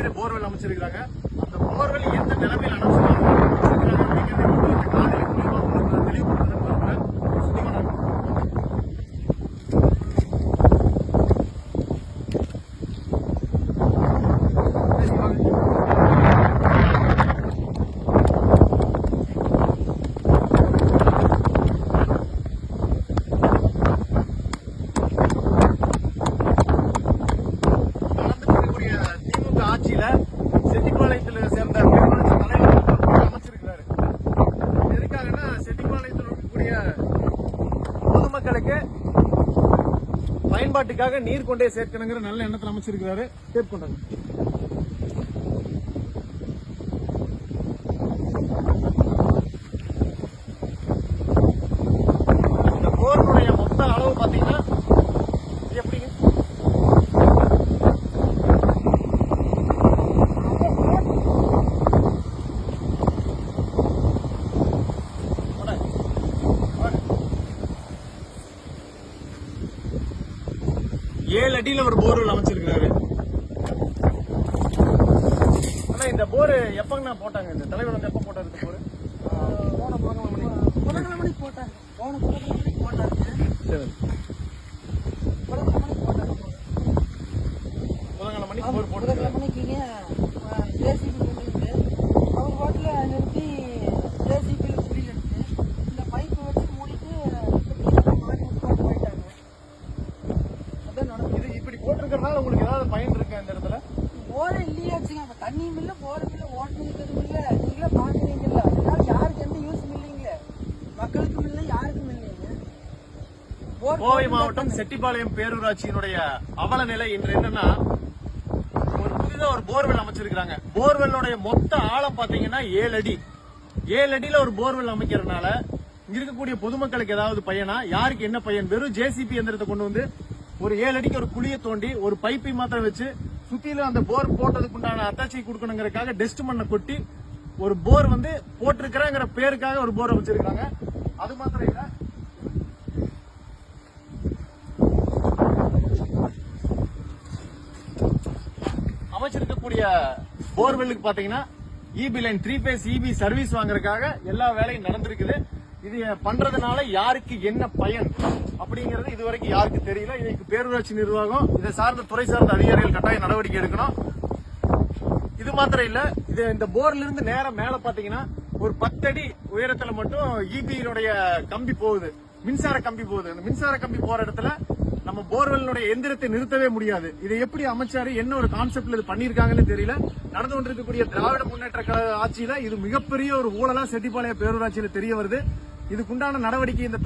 நீர் போர்வெல் அமைச்சிருக்கிறாங்க. அந்த போர்வெல் எந்த நிலைமையில் அமைச்சிருக்காங்க மக்களுக்கு பயன்பாட்டுக்காக நீர் கொண்டே சேர்க்கணுங்கிற நல்ல எண்ணத்தில் அமைச்சிருக்கிறாரு. கேட்கொண்டாங்க ஏழு அடியில ஒரு போர்வெல் அமைச்சிருக்காரு ஆனா இந்த போர் எப்பங்கண்ணா போட்டாங்க இந்த தலைவர் வந்து எப்ப போட்டாரு இந்த போர் போன பதினொன்று மணி புதன்கிழமை போட்டாங்க போன போட்டாங்க சரி புதன்கிழமை போட்டாங்க புதன்கிழமை மணி ஆமா, போர் ஜேசிபி கொண்டு அவங்க பாட்டில் நிறுத்தி போட்டிருக்கறனால உங்களுக்கு ஏதாவது பயன் இருக்கா இந்த இடத்துல? போரே இல்லையாச்சுங்க அப்ப தண்ணியும் இல்லை போரும் இல்லை ஓட்டுறதுக்கும் இல்லை. நீங்களே பார்க்குறீங்கல்ல அதனால யாருக்கு எந்த யூஸும் இல்லைங்களே மக்களுக்கும் இல்லை யாருக்கும் இல்லைங்க கோவை மாவட்டம் செட்டிப்பாளையம் பேரூராட்சியினுடைய அவல நிலை இன்று என்னன்னா ஒரு புதிதா ஒரு போர்வெல் அமைச்சிருக்காங்க போர்வெல்லுடைய மொத்த ஆழம் பாத்தீங்கன்னா ஏழு அடி. ஏழு அடியில ஒரு போர்வெல் அமைக்கிறதுனால இங்க இருக்கக்கூடிய பொதுமக்களுக்கு ஏதாவது பயனா? யாருக்கு என்ன பயன்? வெறும் ஜேசிபி எந்திரத்தை கொண்டு வந்து ஒரு ஏழு அடிக்கு ஒரு குழியை தோண்டி ஒரு பைப்பை மாத்திரம் வச்சு சுத்திலும் அந்த போர் போட்டதுக்கு உண்டான அத்தாச்சி கொடுக்கணுங்கிறதுக்காக டெஸ்ட் மண்ணை கொட்டி ஒரு போர் வந்து போட்டிருக்கிறேங்கிற பேருக்காக ஒரு போர் வச்சிருக்காங்க அது மாத்திரம் இல்ல. அமைச்சிருக்கக்கூடிய போர்வெல்லுக்கு பாத்தீங்கன்னா EB line three phase EB service வாங்குறதுக்காக எல்லா வேலையும் நடந்திருக்குது. இது பண்றதுனால யாருக்கு என்ன பயன் அப்படிங்கறது இதுவரைக்கும் யாருக்கு தெரியல. இதுக்கு பேரூராட்சி நிர்வாகம் இதை சார்ந்த துறை சார்ந்த அதிகாரிகள் கட்டாய நடவடிக்கை எடுக்கணும். இது மாத்திரம் இல்ல இது இந்த போர்ல இருந்து நேரம் மேல பாத்தீங்கன்னா ஒரு பத்தடி உயரத்துல மட்டும் இபியினுடைய கம்பி போகுது. மின்சார கம்பி போகுது. அந்த மின்சார கம்பி போற இடத்துல நம்ம போர்வெல்னுடைய எந்திரத்தை நிறுத்தவே முடியாது. இதை எப்படி அமைச்சாரு என்ன ஒரு கான்செப்ட்ல இது பண்ணிருக்காங்கன்னு தெரியல. நடந்து கொண்டிருக்கக்கூடிய திராவிட முன்னேற்ற கழக ஆட்சியில இது மிகப்பெரிய ஒரு ஊழலா செட்டிப்பாளைய பேரூராட்சியில தெரிய வருது. இதுக்குண்டான நடவடிக்கை இந்த